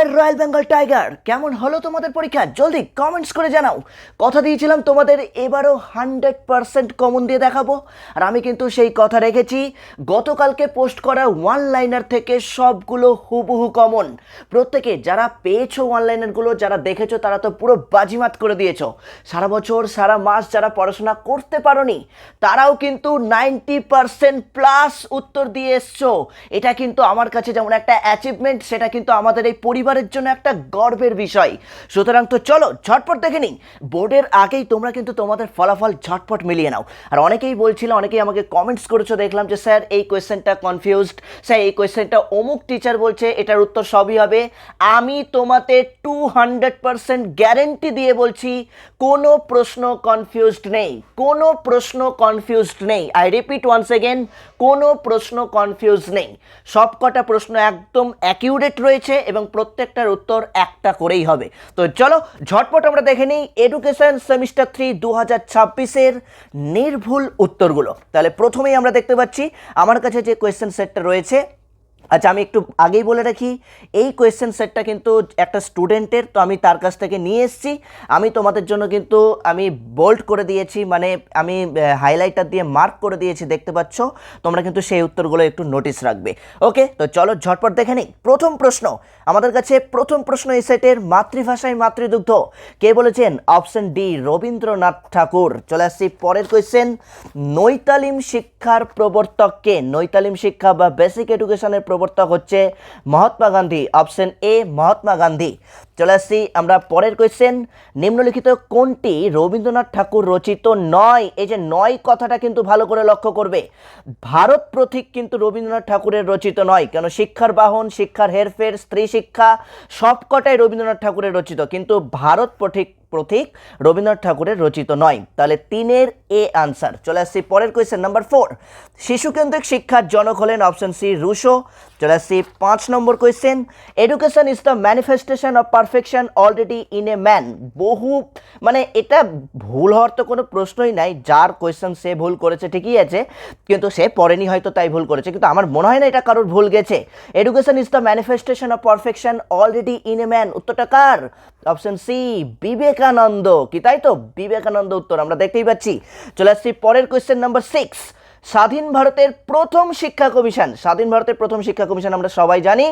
Deer royal Bengal tiger, কেমন হলো তোমাদের পরীক্ষা? জলদি কমেন্টস করে জানাও। কথা দিয়েছিলাম তোমাদের এবারও হান্ড্রেড পারসেন্ট কমন দিয়ে দেখাবো। আর আমি কিন্তু সেই কথা রেখেছি, গতকালকে পোস্ট করা ওয়ান লাইনার থেকে সবগুলো হুবহু কমন প্রত্যেকে যারা পেয়েছ ওয়ান লাইনারগুলো যারা দেখেছ, তারা তো পুরো বাজিমাত করে দিয়েছ। সারা বছর, সারা মাস যারা পড়াশোনা করতে পারোনি, তারাও কিন্তু নাইনটি পারসেন্ট প্লাস উত্তর দিয়ে এসছো। এটা কিন্তু আমার কাছে যেমন একটা অ্যাচিভমেন্ট সেটা কিন্তু আমাদের এই পরিবারের জন্য একটা গর্বের বিষয়। সুতরাং তো চলো, ঝটপট দেখে নিই। বোর্ডের আগেই তোমরা কিন্তু তোমাদের ফলাফল ঝটপট মিলিয়ে নাও। আর অনেকেই বলছিল, অনেকেই আমাকে কমেন্টস করেছ, দেখলাম যে, স্যার, এই কোয়েশ্চেনটা কনফিউজড স্যার, এই কোয়েশ্চেনটা অমুক টিচার বলছে, এটার উত্তর সবই হবে। আমি তোমাতে টু হান্ড্রেড পারসেন্ট গ্যারেন্টি দিয়ে বলছি, কোনো প্রশ্ন কনফিউজড নেই। কোনো প্রশ্ন কনফিউজড নেই। আই রিপিট ওয়ান্স এগেন কোনো প্রশ্ন কনফিউজ নেই। সবকটা প্রশ্ন একদম অ্যাকিউরেট রয়েছে এবং প্রত্যেকটার উত্তর একটা করেই হবে। তো চলো, ঝটপট আমরা দেখে নিই এডুকেশন সেমিস্টার থ্রি দু হাজার ছাব্বিশের নির্ভুল উত্তরগুলো। তাহলে প্রথমেই আমরা দেখতে পাচ্ছি, আমার কাছে যে কোয়েশ্চেন সেটটা রয়েছে আচ্ছা আমি একটু আগেই বলে রাখি, এই কোয়েশ্চেন সেটটা কিন্তু একটা স্টুডেন্টের তো আমি তার কাছ থেকে নিয়ে এসেছি। আমি তোমাদের জন্য কিন্তু আমি বোল্ড করে দিয়েছি মানে আমি হাইলাইটার দিয়ে মার্ক করে দিয়েছি, দেখতে পাচ্ছ? তোমরা কিন্তু সেই উত্তরগুলো একটু নোটিস রাখবে। ওকে তো চলো ঝটপট দেখে নিই। প্রথম প্রশ্ন, আমাদের কাছে প্রথম প্রশ্ন এই সেটের মাতৃভাষায় মাতৃদুগ্ধ। কে বলেছেন? Option D Rabindranath Tagore. চলে আসছি পরের কোয়েশ্চেন নৈতালিম শিক্ষার প্রবর্তককে নৈতালিম শিক্ষা বা বেসিক এডুকেশনের প্রবর্তক হচ্ছে মহাত্মা গান্ধী অপশন এ মহাত্মা গান্ধী। চলে আসছি আমরা পরের কোয়েশ্চেন নিম্নলিখিত কোনটি রবীন্দ্রনাথ ঠাকুর রচিত নয়? এই যে নয় কথাটা কিন্তু ভালো করে লক্ষ্য করবে। ভারত প্রতীক কিন্তু রবীন্দ্রনাথ ঠাকুরের রচিত নয়, কেন শিক্ষার বাহন, শিক্ষার হেরফের, স্ত্রী শিক্ষা, সবকটাই রবীন্দ্রনাথ ঠাকুরের রচিত, কিন্তু ভারত প্রতীক প্রতীক রবীন্দ্রনাথ ঠাকুরের রচিত নয়। তাহলে তিনের এ আনসার চলে আসছি পরের কোয়েশ্চেন নাম্বার ফোর শিশুকেন্দ্রিক শিক্ষার জনক হলেন অপশন সি রুশো। চলে আসছি পাঁচ নম্বর question education is the manifestation of perfection already in a man বহু মানে এটা ভুল হওয়ার তো কোনো প্রশ্নই নাই। যার কোয়েশ্চেন সে ভুল করেছে ঠিকই আছে, কিন্তু সে পড়েনি হয়তো তাই ভুল করেছে। কিন্তু আমার মনে হয় না এটা কারোর ভুল গেছে। Education is the manifestation of perfection already in a man উত্তরটা কার? Option C Vivekananda. কি তাই তো? বিবেকানন্দ উত্তর আমরা দেখতেই পাচ্ছি। চলে আসছি পরের কোয়েশ্চেন নাম্বার সিক্স স্বাধীন ভারতের প্রথম শিক্ষা কমিশন। স্বাধীন ভারতের প্রথম শিক্ষা কমিশন আমরা সবাই জানি।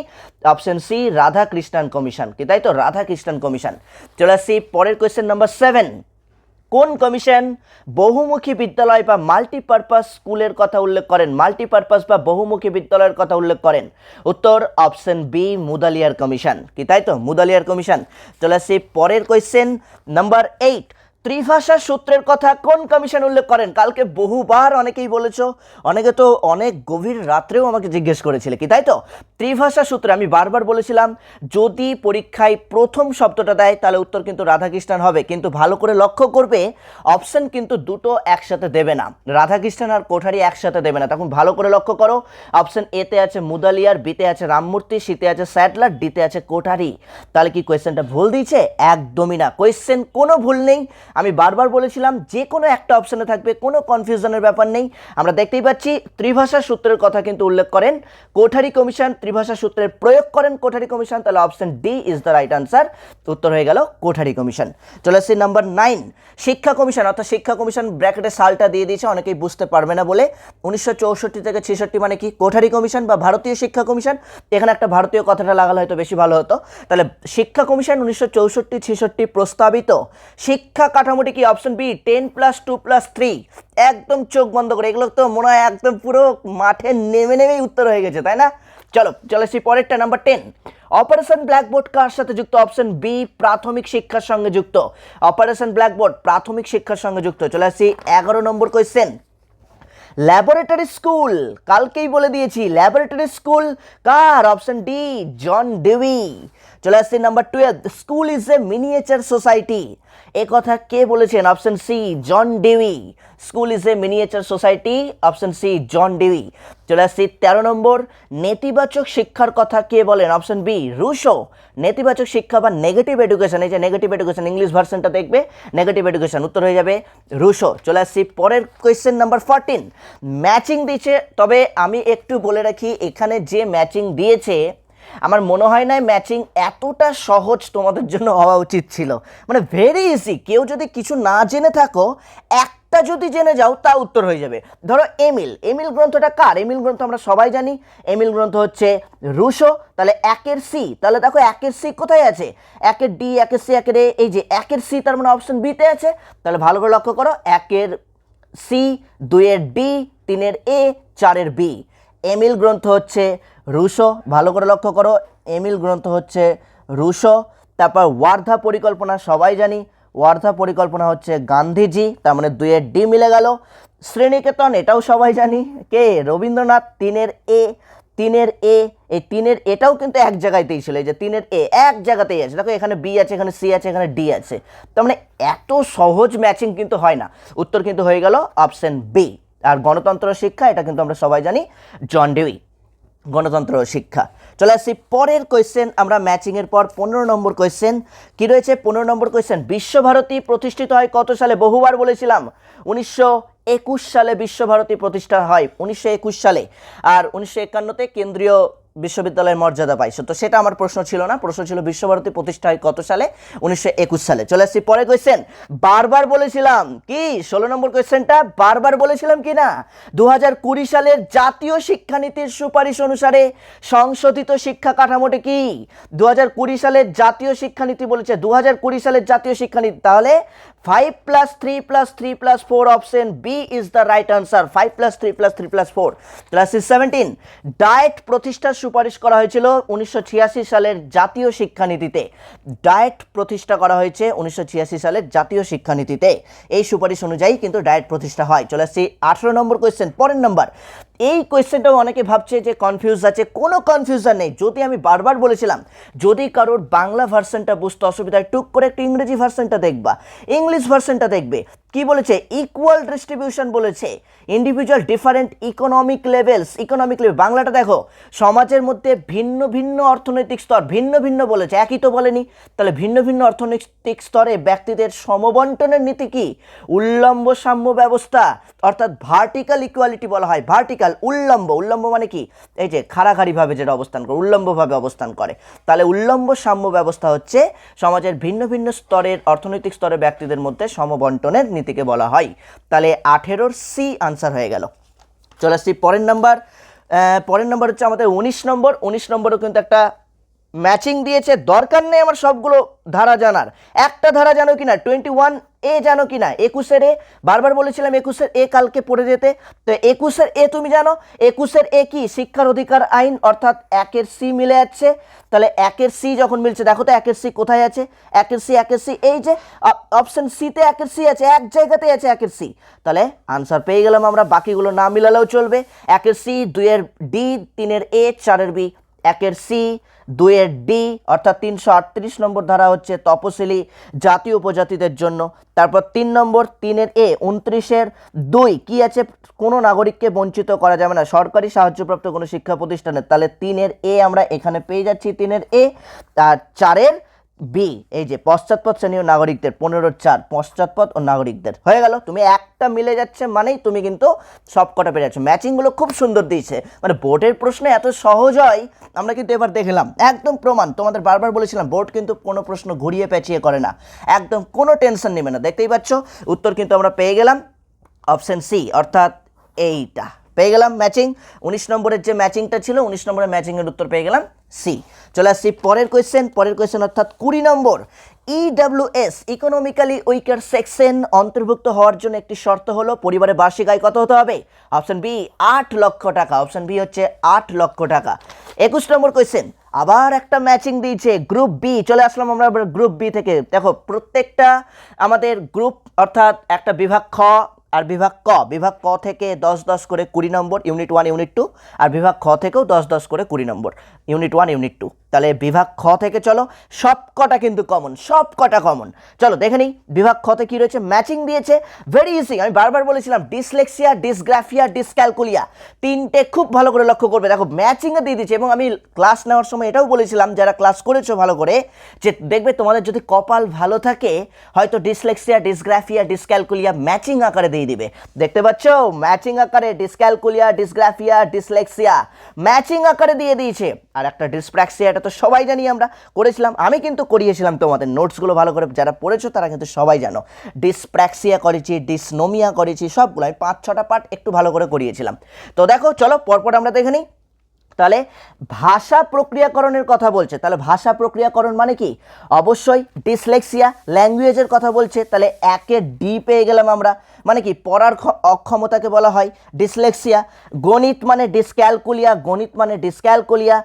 Option C, Radhakrishnan commission. কি তাই তো? Radhakrishnan commission. চলে আসছি পরের কোয়েশ্চেন নাম্বার সেভেন কোন কমিশন বহুমুখী বিদ্যালয় বা মাল্টিপারপাস স্কুলের কথা উল্লেখ করেন? মাল্টিপারপাস বা বহুমুখী বিদ্যালয়ের কথা উল্লেখ করেন? উত্তর, অপশন বি, মুদালিয়ার কমিশন। কি তাই তো? মুদালিয়ার কমিশন। চলে আসছি পরের কোয়েশ্চেন নাম্বার এইট ত্রিভাষা সূত্রের কথা কোন কমিশন উল্লেখ করেন? কালকে বহুবার অনেকেই বলেছ, অনেকে তো অনেক গভীর রাত্রেও আমাকে জিজ্ঞেস করেছিলে, কি তাই তো? ত্রিভাষা সূত্রে আমি বারবার বলেছিলাম, যদি পরীক্ষায় প্রথম শব্দটা দেয়, তাহলে উত্তর কিন্তু রাধাকৃষ্ণান হবে। কিন্তু ভালো করে লক্ষ্য করবে অপশন কিন্তু দুটো একসাথে দেবে না। রাধাকৃষ্ণান আর কোঠারি একসাথে দেবে না। তখন ভালো করে লক্ষ্য করো অপশন এতে আছে মুদালিয়ার বিতে আছে রামমূর্তি সিতে আছে স্যাটলার ডিতে আছে কোঠারি। তাহলে কি কোয়েশ্চেনটা ভুল দিয়েছে? একদমই না। কোয়েশ্চেন কোনো ভুল নেই। আমি বারবার বলেছিলাম, যে কোনো একটা অপশনে থাকবে, কোনো কনফিউশনের ব্যাপার নেই। আমরা দেখতেই পাচ্ছি, ত্রিভাষা সূত্রের কথা কিন্তু উল্লেখ করেন। কোঠারি কমিশন ত্রিভাষা সূত্রের প্রয়োগ করেন কোঠারি কমিশন তাহলে option D is the right answer উত্তর হয়ে গেল কোঠারি কমিশন চলে আসছি নাম্বার নাইন শিক্ষা কমিশন অর্থাৎ শিক্ষা কমিশন ব্র্যাকেটে সালটা দিয়ে দিয়েছে, অনেকেই বুঝতে পারবে না বলে। উনিশশো চৌষট্টি থেকে ছেষট্টি মানে কি? কোঠারি কমিশন বা ভারতীয় শিক্ষা কমিশন এখানে একটা ভারতীয় কথাটা লাগালে হয়তো বেশি ভালো হতো। তাহলে শিক্ষা কমিশন উনিশশো চৌষট্টি, ছেষট্টি প্রস্তাবিত। শিক্ষা কাঠামোটি কি option B ten plus two plus three একদম চোখ বন্ধ করে। এগুলো তো মনে হয় একদম পুরো মাঠে নেমে নেমেই উত্তর হয়ে গেছে, তাই না? চলো, চলে আসি পরেরটা নাম্বার টেন অপারেশন ব্ল্যাকবোর্ড কার সাথে যুক্ত? অপশন বি প্রাথমিক শিক্ষার সঙ্গে যুক্ত। অপারেশন ব্ল্যাকবোর্ড প্রাথমিক শিক্ষার সঙ্গে যুক্ত। চলে আসি এগারো নম্বর কোয়েশ্চেন ল্যাবরেটরি স্কুল কালকেই বলে দিয়েছি ল্যাবরেটরি স্কুল কার? অপশন ডি জন ডেভি চলে আসছি number twelve school is a miniature society এ কথা কে বলেছেন? Option C John Dewey school is a miniature society option C John Dewey চলে আসছি তেরো নম্বর, নেতিবাচক শিক্ষার কথা কে বলেন? Option B Rousseau. নেতিবাচক শিক্ষা বা নেগেটিভ এডুকেশন এই যে নেগেটিভ এডুকেশন ইংলিশ ভার্সনটা দেখবে নেগেটিভ এডুকেশন উত্তর হয়ে যাবে রুশো। চলে আসছি পরের কোয়েশ্চেন নাম্বার ফোরটিন ম্যাচিং দিয়েছে তবে আমি একটু বলে রাখি, এখানে যে ম্যাচিং দিয়েছে আমার মনে হয় না ম্যাচিং এতটা সহজ তোমাদের জন্য হওয়া উচিত ছিল। মানে ভেরি ইজি কেউ যদি কিছু না জেনে থাকো, একটা যদি জেনে যাও, তা উত্তর হয়ে যাবে। ধরো এমিল এমিল গ্রন্থটা কার? এমিল গ্রন্থ আমরা সবাই জানি। এমিল গ্রন্থ হচ্ছে রুশো। তাহলে একের সি। তাহলে দেখো একের সি কোথায় আছে? একের ডি, একের সি, একের এ, এই যে একের সি, তার মানে অপশন বিতে আছে। তাহলে ভালো করে লক্ষ্য করো, একের সি, দুইয়ের ডি, তিনের এ, চারের বি। এমিল গ্রন্থ হচ্ছে রুশো, ভালো করে লক্ষ্য করো, এমিল গ্রন্থ হচ্ছে রুশো, তারপর ওয়ার্ধা পরিকল্পনা, সবাই জানি, ওয়ার্ধা পরিকল্পনা হচ্ছে গান্ধীজি, তার মানে দুইয়ের ডি মিলে গেল। শ্রেণীকেতন, এটাও সবাই জানি, কে? রবীন্দ্রনাথ, তিনের এ তিনের এ, এই তিনের এটাও কিন্তু এক জায়গাতেই ছিল, এই যে তিনের এ, এক জায়গাতেই আছে, দেখো এখানে বি আছে, এখানে সি আছে, এখানে ডি আছে, তার মানে এত সহজ ম্যাচিং কিন্তু হয় না, উত্তর কিন্তু হয়ে গেল অপশন বি, আর গণতন্ত্র শিক্ষা, এটা কিন্তু আমরা সবাই জানি, জন ডেউই। গণতন্ত্র শিক্ষা। চলে আসছি পরের কোয়েশ্চেন আমরা ম্যাচিংয়ের পর পনেরো নম্বর কোয়েশ্চেন কি রয়েছে? পনেরো নম্বর কোয়েশ্চেন বিশ্বভারতী প্রতিষ্ঠিত হয় কত সালে? বহুবার বলেছিলাম, উনিশশো একুশ সালে বিশ্বভারতী প্রতিষ্ঠা হয়, উনিশশো একুশ সালে। আর উনিশশো একান্নতে কেন্দ্রীয় বিশ্ববিদ্যালয়ের মর্যাদা পাইছো তো সেটা আমার প্রশ্ন ছিল না। প্রশ্ন ছিল বিশ্বভারতী প্রতিষ্ঠা হয় কত সালে? উনিশশো একুশ সালে। চলে আসছি পরে কোয়েশ্চেন বারবার বলেছিলাম কি? ষোলো নম্বর কোয়েশ্চেনটা বারবার বলেছিলাম কি না? দু কুড়ি সালের জাতীয় শিক্ষানীতির সুপারিশ অনুসারে সংশোধিত শিক্ষা কাঠামোটি কি? দু কুড়ি সালের জাতীয় শিক্ষানীতি বলেছে। দু কুড়ি সালের জাতীয় শিক্ষানীতি। তাহলে five plus three plus three plus four option B is the right answer five plus three plus three plus four class is seventeen DIET প্রতিষ্ঠার সুপারিশ করা হয়েছিল উনিশশো ছিয়াশি সালের জাতীয় শিক্ষানীতিতে। ডায়েট প্রতিষ্ঠা করা হয়েছে উনিশশো ছিয়াশি সালের জাতীয় শিক্ষানীতিতে। এই সুপারিশ অনুযায়ী কিন্তু ডায়েট প্রতিষ্ঠা হয়। চলে আসছি আঠেরো নম্বর কোয়েশ্চেন পরের নম্বর এই কোয়েশ্চেনটাও অনেকে ভাবছে যে কনফিউজ আছে। কোনো কনফিউশন নেই। যদি আমি বারবার বলেছিলাম, যদি কারোর বাংলা ভার্সনটা বুঝতে অসুবিধা টুক করে একটু ইংরেজি ভার্সনটা দেখবা। ইংলিশ ভার্সনটা দেখবে। কি বলেছে? ইকুয়াল ডিস্ট্রিবিউশন বলেছে। Individual different economic levels economic level বাংলাটা দেখো, সমাজের মধ্যে ভিন্ন ভিন্ন অর্থনৈতিক স্তর, ভিন্ন ভিন্ন বলেছে। একই তো বলেনি। তাহলে ভিন্ন ভিন্ন অর্থনৈতিক স্তরে ব্যক্তিদের সমবন্টনের নীতি কি? উল্লম্ব সাম্য ব্যবস্থা, অর্থাৎ ভার্টিক্যাল ইকুয়ালিটি বলা হয়। ভার্টিক্যাল উল্লম্ব। উল্লম্ব মানে কি? এই যে খাড়াখাড়িভাবে যেটা অবস্থান করে, উল্লম্বভাবে অবস্থান করে। তাহলে উল্লম্ব সাম্য ব্যবস্থা হচ্ছে সমাজের ভিন্ন ভিন্ন স্তরের, অর্থনৈতিক স্তরের ব্যক্তিদের মধ্যে সমবন্টনের নীতিকে বলা হয়, তাহলে আঠেরোর সি আনসার হয়ে গেল। চলে আসছি পরের নাম্বার পরের নাম্বার হচ্ছে আমাদের উনিশ নম্বর উনিশ নম্বরও কিন্তু একটা ম্যাচিং দিয়েছে, দরকার নেই আমার সবগুলো ধারা জানার। একটা ধারা জানো কি না টোয়েন্টি ওয়ান এ জানো কি না একুশের এ বারবার বলেছিলাম একুশের এ কালকে পড়ে যেতে। তো একুশের এ তুমি জানো, একুশের এ কি? শিক্ষার অধিকার আইন, অর্থাৎ একের সি মিলে যাচ্ছে। তাহলে একের সি যখন মিলছে, দেখো তো একের সি কোথায় আছে? একের সি একের সি এই যে অপশন সিতে একের সি আছে, এক জায়গাতেই আছে একের সি তাহলে আনসার পেয়ে গেলাম আমরা, বাকিগুলো না মিলালেও চলবে। একের সি দুইয়ের ডি তিনের এ চারের বি একের সি দুয়ের ডি, অর্থাৎ তিনশো আটত্রিশ নম্বর ধারা হচ্ছে তপশিলি জাতীয় উপজাতিদের জন্য। তারপর তিন নম্বর, তিনের এ, উনত্রিশের দুই, কি আছে? কোনো নাগরিককে বঞ্চিত করা যাবে না। সরকারি সাহায্যপ্রাপ্ত কোনো শিক্ষা প্রতিষ্ঠানের তাহলে তিনের এ আমরা এখানে পেয়ে যাচ্ছি, তিনের এ, আর চারের বি এই যে পশ্চাৎপদ শ্রেণীয় নাগরিকদের পনেরো চার, পশ্চাৎপদ ও নাগরিকদের। হয়ে গেল, তুমি একটা মিলে যাচ্ছে মানেই তুমি কিন্তু সব কটা পেরে যাচ্ছ। ম্যাচিংগুলো খুব সুন্দর দিয়েছে। মানে বোর্ডের প্রশ্ন এত সহজ হয়, আমরা কিন্তু এবার দেখলাম। একদম প্রমাণ, তোমাদের বারবার বলেছিলাম, বোর্ড কিন্তু কোনো প্রশ্ন ঘুরিয়ে পেঁচিয়ে করে না। একদম কোনো টেনশন নেবে না। দেখতেই পাচ্ছ, উত্তর কিন্তু আমরা পেয়ে গেলাম, অপশন সি অর্থাৎ এইটা। পেয়ে গেলাম ম্যাচিং উনিশ নম্বরের যে ম্যাচিংটা ছিল, উনিশ নম্বরের ম্যাচিংয়ের উত্তর পেয়ে গেলাম সি চলে আসছি পরের কোয়েশ্চেন পরের কোয়েশ্চেন অর্থাৎ কুড়ি নম্বর। ইডাব্লিউএস ইকোনমিক্যালি উইকার সেকশন অন্তর্ভুক্ত হওয়ার জন্য একটি শর্ত হলো পরিবারের বার্ষিক আয় কত হতে হবে? অপশন বি আট লক্ষ টাকা। অপশন বি হচ্ছে আট লক্ষ টাকা। একুশ নম্বর কোয়েশ্চেন আবার একটা ম্যাচিং দিয়েছে গ্রুপ বি চলে আসলাম আমরা গ্রুপ বি থেকে। দেখো, প্রত্যেকটা আমাদের গ্রুপ অর্থাৎ একটা বিভাগ খ আর বিভাগ ক বিভাগ ক থেকে দশ দশ করে কুড়ি নম্বর, ইউনিট ওয়ান, ইউনিট টু, আর বিভাগ খ থেকেও দশ দশ করে কুড়ি নম্বর, ইউনিট ওয়ান, ইউনিট টু। তাহলে বিভাগ খ থেকে চলো সব কটা কিন্তু কমন সব কটা কমন চলো, দেখে নিই, বিভাগ খতে কি রয়েছে? ম্যাচিং দিয়েছে ভেরি ইজি আমি বারবার বলেছিলাম ডিসলেক্সিয়া ডিসগ্রাফিয়া ডিসক্যালকুলিয়া তিনটে খুব ভালো করে লক্ষ্য করবে। দেখো ম্যাচিংয়ে দিয়ে দিয়েছে, এবং আমি ক্লাস নেওয়ার সময় এটাও বলেছিলাম, যারা ক্লাস করেছ ভালো করে, যে দেখবে তোমাদের যদি কপাল ভালো থাকে, হয়তো ডিসলেক্সিয়া ডিসগ্রাফিয়া ডিসক্যালকুলিয়া ম্যাচিং আকারে দিয়ে দিবে। দেখতে পাচ্ছ? ম্যাচিং আকারে ডিসক্যালকুলিয়া ডিসগ্রাফিয়া ডিসলেক্সিয়া ম্যাচিং আকারে দিয়ে দিয়েছে। আর একটা ডিসপ্র্যাক্সিয়া এটা তো সবাই জানি আমরা করেছিলাম। আমি কিন্তু করিয়েছিলাম তোমাদের নোটসগুলো ভালো করে। যারা পড়েছো তারা কিন্তু সবাই জানো। ডিসপ্র্যাক্সিয়া করেছি ডিসনোমিয়া করেছি, সবগুলো আমি পাঁচ ছটা পার্ট একটু ভালো করে করিয়েছিলাম। তো দেখো, চলো পরপর আমরা দেখে নিই। তাহলে ভাষা প্রক্রিয়াকরণের কথা বলছে। তাহলে ভাষা প্রক্রিয়াকরণ মানে কি? অবশ্যই ডিসলেক্সিয়া ল্যাঙ্গুয়েজের কথা বলছে। তাহলে একে ডি পেয়ে গেলাম আমরা। মানে কি? পড়ার অক্ষমতাকে বলা হয় ডিসলেক্সিয়া। গণিত মানে ডিসক্যালকুলিয়া, গণিত মানে ডিসক্যালকুলিয়া।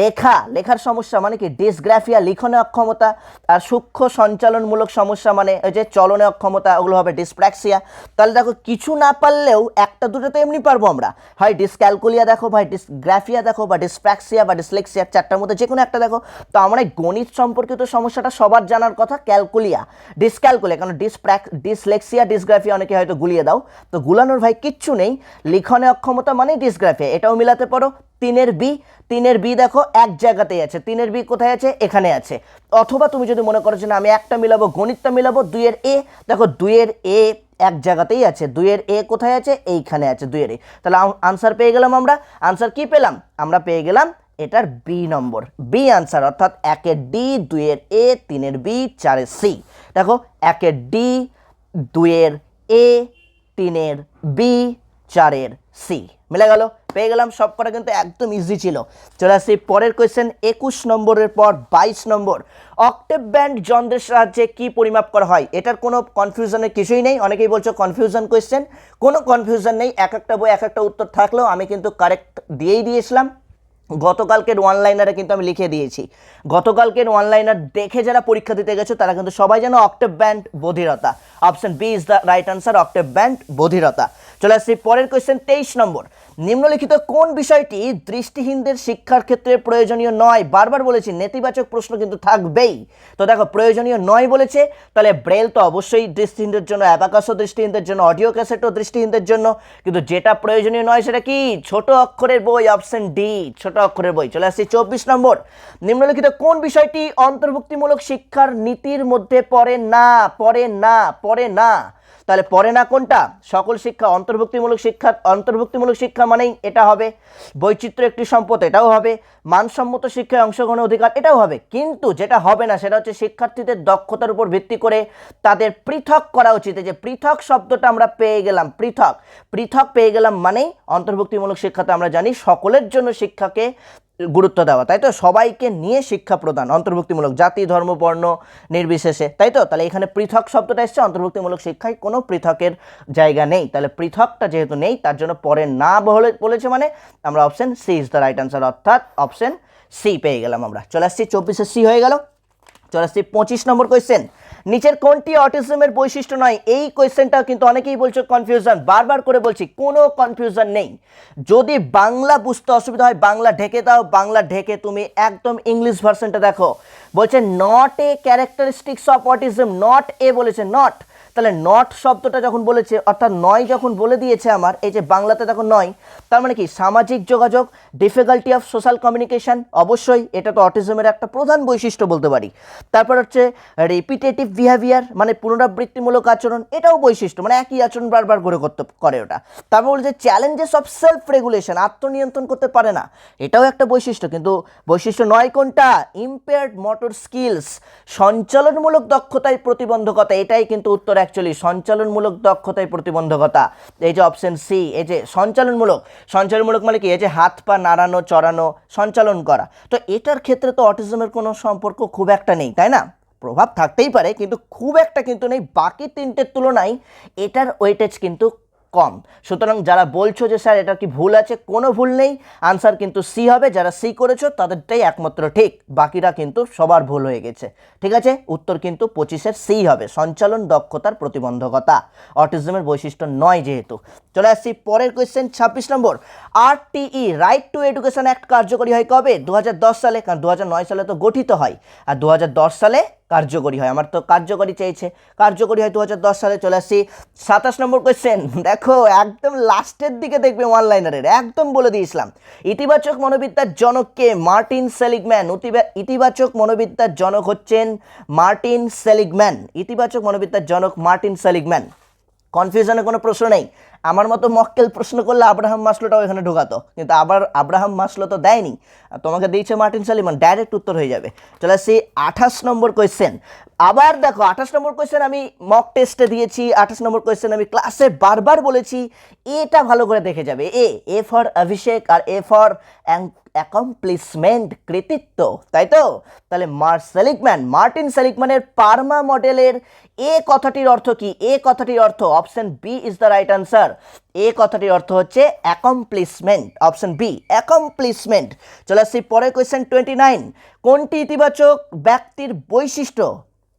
লেখা, লেখার সমস্যা মানে কি? ডিসগ্রাফিয়া, লিখনে অক্ষমতা। আর সূক্ষ্ম সঞ্চালনমূলক সমস্যা মানে ওই যে চলনে অক্ষমতা, ওগুলো হবে ডিসপ্র্যাক্সিয়া। তাহলে দেখো, কিছু না পারলেও একটা দুটো তো এমনি পারব আমরা। হয় ডিসক্যালকুলিয়া দেখো, ভাই, ডিসগ্রাফিয়া দেখো বা ডিসপ্যাক্সিয়া বা ডিসলেক্সিয়া চারটার মধ্যে যে কোনো একটা দেখো। তো আমার এই গণিত সম্পর্কিত সমস্যাটা সবার জানার কথা ক্যালকুলিয়া ডিসক্যালকুলিয়া কারণ ডিসপ্যাক ডিসলেক্সিয়া ডিসগ্রাফিয়া অনেকে হয়তো গুলিয়ে দাও। তো গুলানোর ভাই কিচ্ছু নেই, লিখনে অক্ষমতা মানে ডিসগ্রাফিয়া এটাও মিলাতে পারো। তিনের বি তিনের বি দেখো এক জায়গাতেই আছে। তিনের বি কোথায় আছে? এখানে আছে। অথবা তুমি যদি মনে করো যে না, আমি একটা মিলাবো, গণিতটা মিলাবো, দুইয়ের এ, দেখো দুইয়ের এ এক জায়গাতেই আছে। দুইয়ের এ কোথায় আছে? এইখানে আছে দুইয়ের এ। তাহলে আনসার পেয়ে গেলাম আমরা। আনসার কি পেলাম? আমরা পেয়ে গেলাম এটার বি নম্বর। বি আনসার অর্থাৎ একের ডি, দুইয়ের এ, তিনের বি, চারের সি। দেখো, একের ডি, দুইয়ের এ, তিনের বি, চারের সি। মিলে গেল? পেয়ে গেলাম সব কটা কিন্তু একদম ইজি ছিল। চলে আসছি পরের কোয়েশ্চেন একুশ নম্বরের পর বাইশ নম্বর। অক্টেভ ব্যান্ড যন্ত্রের সাহায্যে কি পরিমাপ করা হয়? এটার কোনো কনফিউশনের কিছুই নেই। অনেকেই বলছো কনফিউশন কোয়েশ্চেন কোনো কনফিউশন নেই। এক একটা বই, এক একটা উত্তর থাকলেও আমি কিন্তু কারেক্ট দিয়েই দিয়েছিলাম। গতকালকের ওয়ানলাইনারে কিন্তু আমি লিখে দিয়েছি। গতকালকের ওয়ানলাইনার দেখে যারা পরীক্ষা দিতে গেছো, তারা কিন্তু সবাই যেন octave band বধিরতা। Option B is the right answer octave band বধিরতা। চলে আসছি পরের কোয়েশ্চেন তেইশ নম্বর। নিম্নলিখিত কোন বিষয়টি দৃষ্টিহীনদের শিক্ষার ক্ষেত্রে প্রয়োজনীয় নয়? বারবার বলেছি, নেতিবাচক প্রশ্ন কিন্তু থাকবেই। তো দেখো, প্রয়োজনীয় নয় বলেছে, তাহলে ব্রেল তো অবশ্যই দৃষ্টিহীনদের জন্য অ্যাবাকাসও দৃষ্টিহীনদের জন্য অডিও ক্যাসেটও দৃষ্টিহীনদের জন্য। কিন্তু যেটা প্রয়োজনীয় নয় সেটা কি? ছোট অক্ষরের বই অপশন ডি ছোট অক্ষরের বই। চলে আসছি চব্বিশ নম্বর। নিম্নলিখিত কোন বিষয়টি অন্তর্ভুক্তিমূলক শিক্ষার নীতির মধ্যে পড়ে না পড়ে না পড়ে না? তাহলে পরে না কোনটা? সকল শিক্ষা অন্তর্ভুক্তিমূলক শিক্ষা অন্তর্ভুক্তিমূলক শিক্ষা মানেই এটা হবে। বৈচিত্র্য একটি সম্পদ, এটাও হবে। মানসম্মত শিক্ষায় অংশগ্রহণের অধিকার, এটাও হবে। কিন্তু যেটা হবে না, সেটা হচ্ছে শিক্ষার্থীদের দক্ষতার উপর ভিত্তি করে তাদের পৃথক করা উচিত। যে পৃথক শব্দটা আমরা পেয়ে গেলাম, পৃথক। পৃথক পেয়ে গেলাম মানেই অন্তর্ভুক্তিমূলক শিক্ষাতে আমরা জানি সকলের জন্য শিক্ষাকে গুরুত্ব দেওয়া, তাই তো? সবাইকে নিয়ে শিক্ষা প্রদান, অন্তর্ভুক্তিমূলক জাতি, ধর্ম, বর্ণ, নির্বিশেষে, তাই তো? তাহলে এখানে পৃথক শব্দটা এসছে, অন্তর্ভুক্তিমূলক শিক্ষায় কোনো পৃথকের জায়গা নেই। তাহলে পৃথকটা যেহেতু নেই, তার জন্য পরে না বলে বলেছে মানে আমরা option C is the right answer অর্থাৎ অপশন সি পেয়ে গেলাম আমরা। চলে আসছি, চব্বিশে সি হয়ে গেল। চলে পঁচিশ নম্বর কোয়েশ্চেন নিচের কোনটি অটিজমের বৈশিষ্ট্য নয়? এই কোয়েশ্চেনটাও কিন্তু অনেকেই বলছে কনফিউশন বারবার করে বলছি, কোনো কনফিউশন নেই। যদি বাংলা বুঝতে অসুবিধা হয়, বাংলা ঢেকে দাও, বাংলা ঢেকে তুমি একদম ইংলিশ ভার্সনটা দেখো। বলছে not a characteristics of autism not a বলেছে নট তাহলে নট শব্দটা যখন বলেছে, অর্থাৎ নয় যখন বলে দিয়েছে আমার, এই যে বাংলাতে দেখো নয়, তার মানে কি? সামাজিক যোগাযোগ ডিফিকাল্টি অফ সোশ্যাল কমিউনিকেশন অবশ্যই এটা তো অটিজমের একটা প্রধান বৈশিষ্ট্য বলতে পারি। তারপর হচ্ছে রিপিটেটিভ বিহেভিয়ার মানে পুনরাবৃত্তিমূলক আচরণ, এটাও বৈশিষ্ট্য মানে একই আচরণ বারবার করে করতে করে ওটা। তারপর বলছে চ্যালেঞ্জেস অফ সেলফ রেগুলেশন আত্মনিয়ন্ত্রণ করতে পারে না, এটাও একটা বৈশিষ্ট্য, কিন্তু বৈশিষ্ট্য নয় কোনটা? ইম্পেয়ার্ড মোটর স্কিলস সঞ্চালনমূলক দক্ষতায় প্রতিবন্ধকতা, এটাই কিন্তু উত্তর অ্যাকচুয়ালি সঞ্চালনমূলক দক্ষতায় প্রতিবন্ধকতা। এই যে অপশন সি এই যে সঞ্চালনমূলক সঞ্চালনমূলক মানে কি? এই যে হাত পা নাড়ানো, চড়ানো, সঞ্চালন করা। তো এটার ক্ষেত্রে তো অটিজমের কোনো সম্পর্ক খুব একটা নেই, তাই না? প্রভাব থাকতেই পারে, কিন্তু খুব একটা কিন্তু নেই। বাকি তিনটের তুলনায় এটার ওয়েটেজ কিন্তু কম। সুতরাং যারা বলছো যে, স্যার, এটা কি ভুল আছে? কোনো ভুল নেই। আনসার কিন্তু সি হবে। যারা সি করেছ, তাদেরটাই একমাত্র ঠিক। বাকিরা কিন্তু সবার ভুল হয়ে গেছে। ঠিক আছে? উত্তর কিন্তু পঁচিশের সি হবে। সঞ্চালন দক্ষতার প্রতিবন্ধকতা। অটিজমের বৈশিষ্ট্য নয় যেহেতু। চলে আসছি পরের কোয়েশ্চেন ছাব্বিশ নম্বর। RTE right to education act কার্যকরী হয় কবে? দু হাজার দশ সালে। কারণ দু হাজার নয় সালে তো গঠিত হয়। আর দু হাজার দশ সালে কার্যকরী হয়। আমার তো কার্যকরী চেয়েছে কার্যকরী হয় দু হাজার দশ সালে চলে আসছি সাতাশ নম্বর কোয়েশ্চেন দেখো, একদম লাস্টের দিকে দেখবে ওয়ানলাইনারের একদম বলে দিয়েছিলাম। ইতিবাচক মনোবিদ্যার জনককে মার্টিন সেলিগম্যান। ইতিবাচক মনোবিদ্যার জনক হচ্ছেন মার্টিন সেলিগম্যান। ইতিবাচক মনোবিদ্যার জনক মার্টিন সেলিগম্যান। কনফিউশনে কোনো প্রশ্ন নেই। আমার মতো মক্কেল প্রশ্ন করলে আব্রাহাম মাসলোটাও এখানে ঢোকাতো। কিন্তু আবার আব্রাহাম মাসলো তো দেয়নি। তোমাকে দিয়েছে মার্টিন সালিমান, ডাইরেক্ট উত্তর হয়ে যাবে। চলে আসি আঠাশ নম্বর কোয়েশ্চেন আবার দেখো, আঠাশ নম্বর কোয়েশ্চেন আমি মক টেস্টে দিয়েছি, আঠাশ নম্বর কোয়েশ্চেন আমি ক্লাসে বারবার বলেছি, এটা ভালো করে দেখে যাবে। এ এ ফর অভিষেক আর এ ফর অ্যাকমপ্লিসমেন্ট কৃতিত্ব, তাই তো? তাহলে মার সেলিকম্যান মার্টিন সেলিকম্যানের পার্মা মডেলের এ কথাটির অর্থ কি? এ কথাটির অর্থ option B is the right answer এ কথাটির অর্থ হচ্ছে অ্যাকমপ্লিসমেন্ট অপশন বি অ্যাকমপ্লিসমেন্ট চলে আসছি পরের কোয়েশ্চেন টোয়েন্টি নাইন কোনটি ইতিবাচক ব্যক্তির বৈশিষ্ট্য?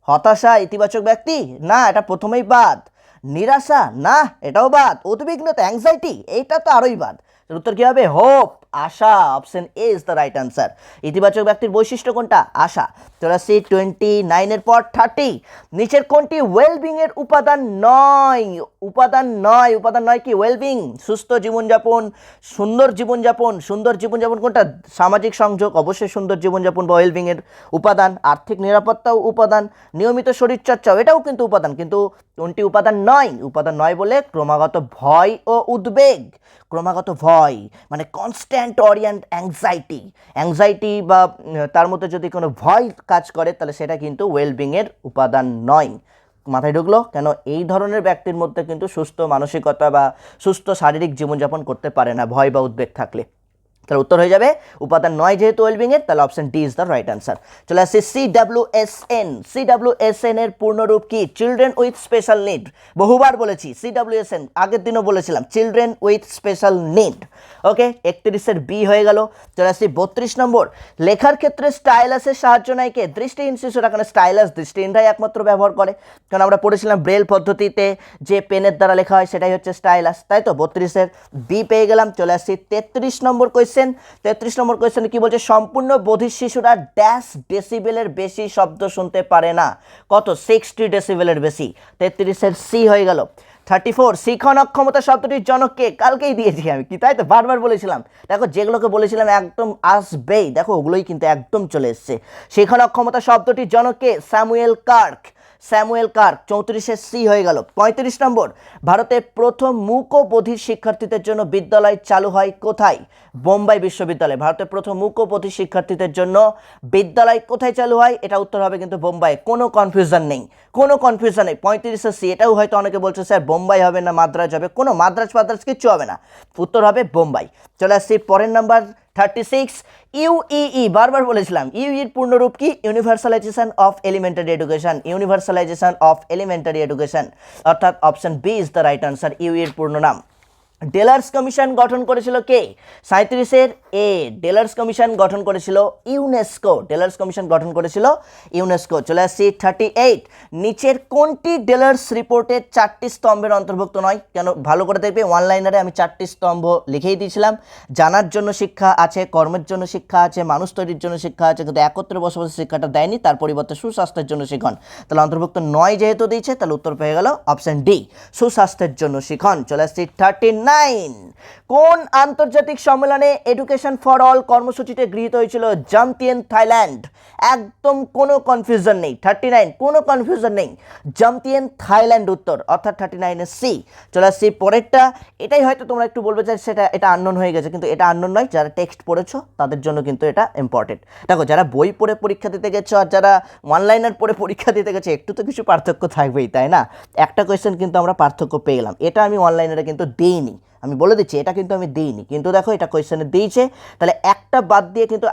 হতাশা, ইতিবাচক ব্যক্তি? না, এটা প্রথমেই বাদ। নিরাশা? না, এটাও বাদ। উদ্বিগ্নতা অ্যাংজাইটি এইটা তো আরোই বাদ। এর উত্তর কী হবে? Hope Asha. Option A is the right answer ইতিবাচক ব্যক্তির বৈশিষ্ট্য কোনটা? আশা। আসছি টোয়েন্টি নাইনের পর থার্টি নিচের কোনটি ওয়েলবিং এর উপাদান নয়? উপাদান নয়। উপাদান নয় কি? ওয়েলবিং সুস্থ জীবনযাপন, সুন্দর জীবনযাপন। সুন্দর জীবনযাপন কোনটা? সামাজিক সংযোগ, অবশ্যই সুন্দর জীবনযাপন বা ওয়েলবিং এর উপাদান। আর্থিক নিরাপত্তাও উপাদান। নিয়মিত শরীরচর্চাও, এটাও কিন্তু উপাদান। কিন্তু কোনটি উপাদান নয়? উপাদান নয় বলে ক্রমাগত ভয় ও উদ্বেগ। ক্রমাগত ভয় মানে কনস্ট্যান্ট অরিয়েন্ট অ্যাংজাইটি অ্যাংজাইটি বা, তার মধ্যে যদি কোনো ভয় কাজ করে, তাহলে সেটা কিন্তু ওয়েলবিংয়ের উপাদান নয়। মাথায় ঢুকলো? কেন? এই ধরনের ব্যক্তির মধ্যে কিন্তু সুস্থ মানসিকতা বা সুস্থ শারীরিক জীবনযাপন করতে পারে না, ভয় বা উদ্বেগ থাকলে। তাহলে উত্তর হয়ে যাবে। উপাদান নয় যেহেতু ওয়েলবিং এর, তাহলে option D is the right answer চলে আসছি C W S N C W S N এর পূর্ণরূপ কি? চিলড্রেন উইথ স্পেশাল নিড বহুবার বলেছি সি ডাব্লিউ এস এন আগের দিনও বলেছিলাম children with special need okay একত্রিশের B হয়ে গেল। চলে আসছি বত্রিশ নম্বর। লেখার ক্ষেত্রে স্টাইলাসের সাহায্য নেয় কে? দৃষ্টিহীন শিশুরা এখানে স্টাইলাস দৃষ্টিহীনরাই একমাত্র ব্যবহার করে। কারণ আমরা পড়েছিলাম ব্রেল পদ্ধতিতে যে পেনের দ্বারা লেখা হয়, সেটাই হচ্ছে স্টাইলাস তাই তো? বত্রিশের বি পেয়ে গেলাম। চলে আসছি তেত্রিশ নম্বর কোয়েশ্চেন তেত্রিশ নম্বর কোয়েশ্চেনে কি বলছে? সম্পূর্ণ বধির শিশুরা ড্যাশ ডেসিবেলের বেশি শব্দ শুনতে পারে না। কত? সিক্সটি ডেসিবেলের বেশি। তেত্রিশের সি হয়ে গেল। থার্টি ফোর শিখন অক্ষমতা শব্দটির জনককে কালকেই দিয়েছি আমি। কি তাই তো? বারবার বলেছিলাম। দেখো, যেগুলোকে বলেছিলাম একদম আসবেই। দেখো, ওগুলোই কিন্তু একদম চলে এসছে। শিখন অক্ষমতা শব্দটির জনককে স্যামুয়েল কার্ক। স্যামুয়েল কার্ক, চৌত্রিশের সি হয়ে গেল। পঁয়ত্রিশ নম্বর ভারতে প্রথম মূক বধির শিক্ষার্থীদের জন্য বিদ্যালয় চালু হয় কোথায়? বোম্বাই বিশ্ববিদ্যালয়। ভারতের প্রথম বধির শিক্ষার্থীদের জন্য বিদ্যালয় কোথায় চালু হয়? এটা উত্তর হবে কিন্তু বোম্বাই কোনো কনফিউশন নেই। কোনো কনফিউশন নেই। পঁয়ত্রিশের সি এটাও হয়তো অনেকে বলছে, স্যার, বোম্বাই হবে না, মাদ্রাজ হবে। কোনো মাদ্রাজ মাদ্রাজ কিচ্ছু হবে না। উত্তর হবে বোম্বাই। চলে আসছি পরের নাম্বার থার্টি সিক্স ইউইই বারবার বলেছিলাম ইউইর পূর্ণরূপ কি? Universalisation of elementary education universalisation of elementary education অর্থাৎ option B is the right answer ইউইর পূর্ণ নাম। ডেলার্স কমিশন গঠন করেছিল কে? সাঁত্রিশের এ, ডেলার্স কমিশন গঠন করেছিল ইউনেস্কো। ডেলার্স কমিশন গঠন করেছিল ইউনেস্কো। চলে আসছি থার্টি এইট নিচের কোনটি ডেলার্স রিপোর্টের চারটি স্তম্ভের অন্তর্ভুক্ত নয়? কেন? ভালো করে দেখবে অনলাইনারে আমি চারটি স্তম্ভ লিখেই দিয়েছিলাম। জানার জন্য শিক্ষা আছে, কর্মের জন্য শিক্ষা আছে, মানুষ তৈরির জন্য শিক্ষা আছে, কিন্তু একত্রে বসবাসের শিক্ষাটা দেয়নি, তার পরিবর্তে সুস্বাস্থ্যের জন্য শিখন। তাহলে অন্তর্ভুক্ত নয় যেহেতু দিয়েছে, তাহলে উত্তর পেয়ে গেল অপশন ডি, সুস্বাস্থ্যের জন্য শিখন। চলে আসছি থার্টি নাইন। কোন আন্তর্জাতিক সম্মেলনে এডুকেশন ফর অল কর্মসূচিতে গৃহীত হয়েছিল জাম্পিয়ন থাইল্যান্ড? একদম কোনো কনফিউশন নেই। থার্টি নাইন কোনো কনফিউশন নেই। জাম্পিয়ন থাইল্যান্ড উত্তর, অর্থাৎ থার্টি নাইনের সি চলে আসছি পরেরটা। এটাই হয়তো তোমরা একটু বলবে যে সেটা, এটা আননোন হয়ে গেছে, কিন্তু এটা আননোন নয়। যারা টেক্সট পড়েছো, তাদের জন্য কিন্তু এটা ইম্পর্টেন্ট দেখো, যারা বই পড়ে পরীক্ষা দিতে গেছো আর যারা অনলাইনের পড়ে পরীক্ষা দিতে গেছে, একটু তো কিছু পার্থক্য থাকবেই, তাই না? একটা কোয়েশ্চেন কিন্তু আমরা পার্থক্য পেয়ে গেলাম। এটা আমি অনলাইনে কিন্তু দিইনি। আমি বলে দিচ্ছি, এটা কিন্তু আমি দিইনি। কিন্তু দেখো, এটা কোয়েশ্চেনে দিয়েছে। তাহলে একটা বাদ দিয়ে কিন্তু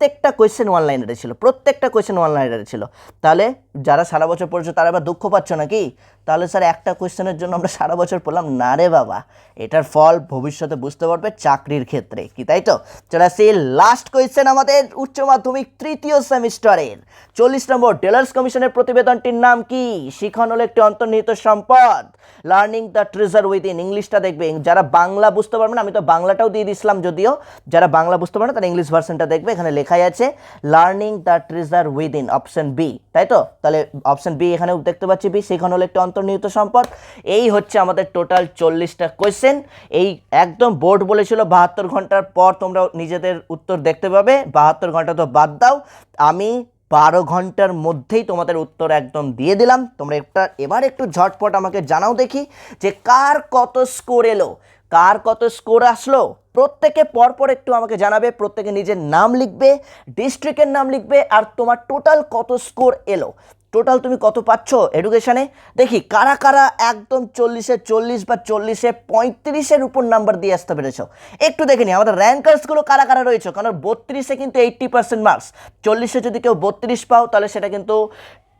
প্রত্যেকটা কোয়েশ্চেন অনলাইনারে ছিল, প্রত্যেকটা কোয়েশ্চেন অনলাইনারে ছিল। তাহলে যারা সারা বছর পড়েছো তারা আবার দুঃখ পাচ্ছ নাকি? তাহলে স্যার একটা কোয়েশ্চেনের জন্য আমরা সারা বছর পড়লাম, না রে বাবা, এটার ফল ভবিষ্যতে বুঝতে পারবে চাকরির ক্ষেত্রে, কি তাই তো? চলে আসি লাস্ট কোয়েশ্চেন আমাদের উচ্চ মাধ্যমিক তৃতীয় সেমিস্টারের। চল্লিশ নম্বর টেলার্স কমিশনের প্রতিবেদনটির নাম কি? শিখন হলো একটি অন্তর্নিহিত সম্পদ। Learning the treasure within ইংলিশটা দেখবে, যারা বাংলা বুঝতে পারবে না, আমি তো বাংলাটাও দিয়ে দিয়েছিলাম যদিও, যারা বাংলা বুঝতে পারে না তারা ইংলিশ ভার্সনটা দেখবে, এখানে লেখাই আছে learning the treasure within option B তাই তো? তাহলে অপশন বি এখানে দেখতে পাচ্ছি বি সেখানে হলো একটা অন্তর্নিহিত সম্পদ। এই হচ্ছে আমাদের টোটাল চল্লিশটা কোয়েশ্চেন এই একদম বোর্ড বলেছিল, বাহাত্তর ঘণ্টার পর তোমরা নিজেদের উত্তর দেখতে পাবে। বাহাত্তর ঘণ্টা তো বাদ দাও। আমি বারো ঘণ্টার মধ্যেই তোমাদের উত্তর একদম দিয়ে দিলাম। তোমরা একটা, এবার একটু ঝটপট আমাকে জানাও দেখি যে কার কত স্কোর এলো? কার কত স্কোর আসলো? প্রত্যেকে পরপর একটু আমাকে জানাবে, প্রত্যেকে নিজের নাম লিখবে ডিস্ট্রিক্টের নাম লিখবে, আর তোমার টোটাল কত স্কোর এলো? টোটাল তুমি কত পাচ্ছ এডুকেশানে দেখি, কারা কারা একদম চল্লিশে চল্লিশ বা চল্লিশে পঁয়ত্রিশের উপর নাম্বার দিয়ে আসতে পেরেছ? একটু দেখে নিই, আমাদের র্যাঙ্কার্সগুলো কারা কারা রয়েছে? কারণ বত্রিশে কিন্তু এইট্টি পার্সেন্ট মার্কস চল্লিশে যদি কেউ বত্রিশ পাও, তাহলে সেটা কিন্তু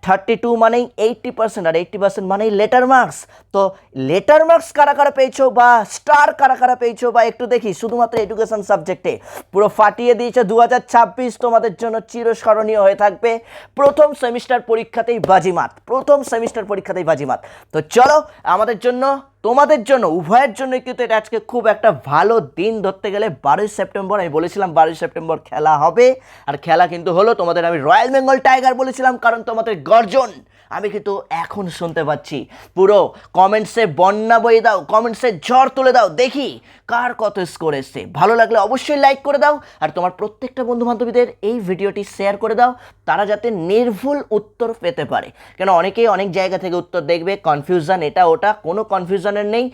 থার্টি টু মানেই এইট্টি পার্সেন্ট আর এইট্টি পার্সেন্ট মানেই লেটার মার্কস তো লেটার মার্কস কারা কারা পেয়েছ বা স্টার কারা কারা পেয়েছ বা একটু দেখি, শুধুমাত্র এডুকেশন সাবজেক্টে পুরো ফাটিয়ে দিয়েছে দু হাজার ছাব্বিশ, তোমাদের জন্য চিরস্মরণীয় হয়ে থাকবে। প্রথম সেমিস্টার পরীক্ষাতেই বাজিমাত, প্রথম সেমিস্টার পরীক্ষাতেই বাজিমাত। তো চলো, আমাদের জন্য তোমাদের জন্য, উভয়ের জন্য কিন্তু এটা আজকে খুব একটা ভালো দিন ধরতে গেলে বারোই সেপ্টেম্বর, আমি বলেছিলাম বারোই সেপ্টেম্বর খেলা হবে। আর খেলা কিন্তু হলো তোমাদের আমি রয়্যাল বেঙ্গল টাইগার বলেছিলাম, কারণ তোমাদের গর্জন। আমি কিন্তু এখন শুনতে পাচ্ছি। পুরো কমেন্টসে বন্যা বয়ে দাও কমেন্টসে ঝড় তুলে দাও, দেখি কার কত স্কোর এসছে। ভালো লাগলে অবশ্যই লাইক করে দাও, আর তোমার প্রত্যেকটা বন্ধু বান্ধবীদের এই ভিডিওটি শেয়ার করে দাও, তারা যাতে নির্ভুল উত্তর পেতে পারে। কেন, অনেকেই অনেক জায়গা থেকে উত্তর দেখবে কনফিউশন এটা ওটা, কোনো কনফিউশনের নেই।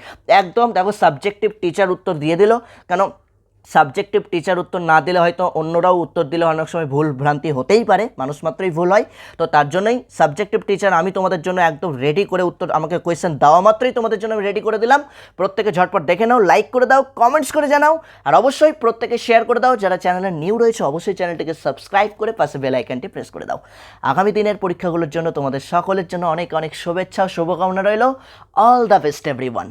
একদম দেখো সাবজেক্টিভ টিচার উত্তর দিয়ে দিল, কেন সাবজেক্টিভ টিচার উত্তর না দিলে হয়তো অন্যরাও উত্তর দিলে অনেক সময় ভুল ভ্রান্তি হতেই পারে, মানুষ মাত্রই ভুল হয়। তো তার জন্যই সাবজেক্টিভ টিচার আমি তোমাদের জন্য একদম রেডি করে উত্তর, আমাকে কোয়েশ্চেন দেওয়া মাত্রই তোমাদের জন্য আমি রেডি করে দিলাম। প্রত্যেকে ঝটপট দেখে নাও লাইক করে দাও কমেন্টস করে জানাও, আর অবশ্যই প্রত্যেকে শেয়ার করে দাও। যারা চ্যানেলে নিউ রয়েছে, অবশ্যই চ্যানেলটিকে সাবস্ক্রাইব করে পাশে বেল আইকনটি প্রেস করে দাও। আগামী দিনের পরীক্ষাগুলোর জন্য তোমাদের সকলের জন্য অনেক অনেক শুভেচ্ছা শুভকামনা রইল। All the best everyone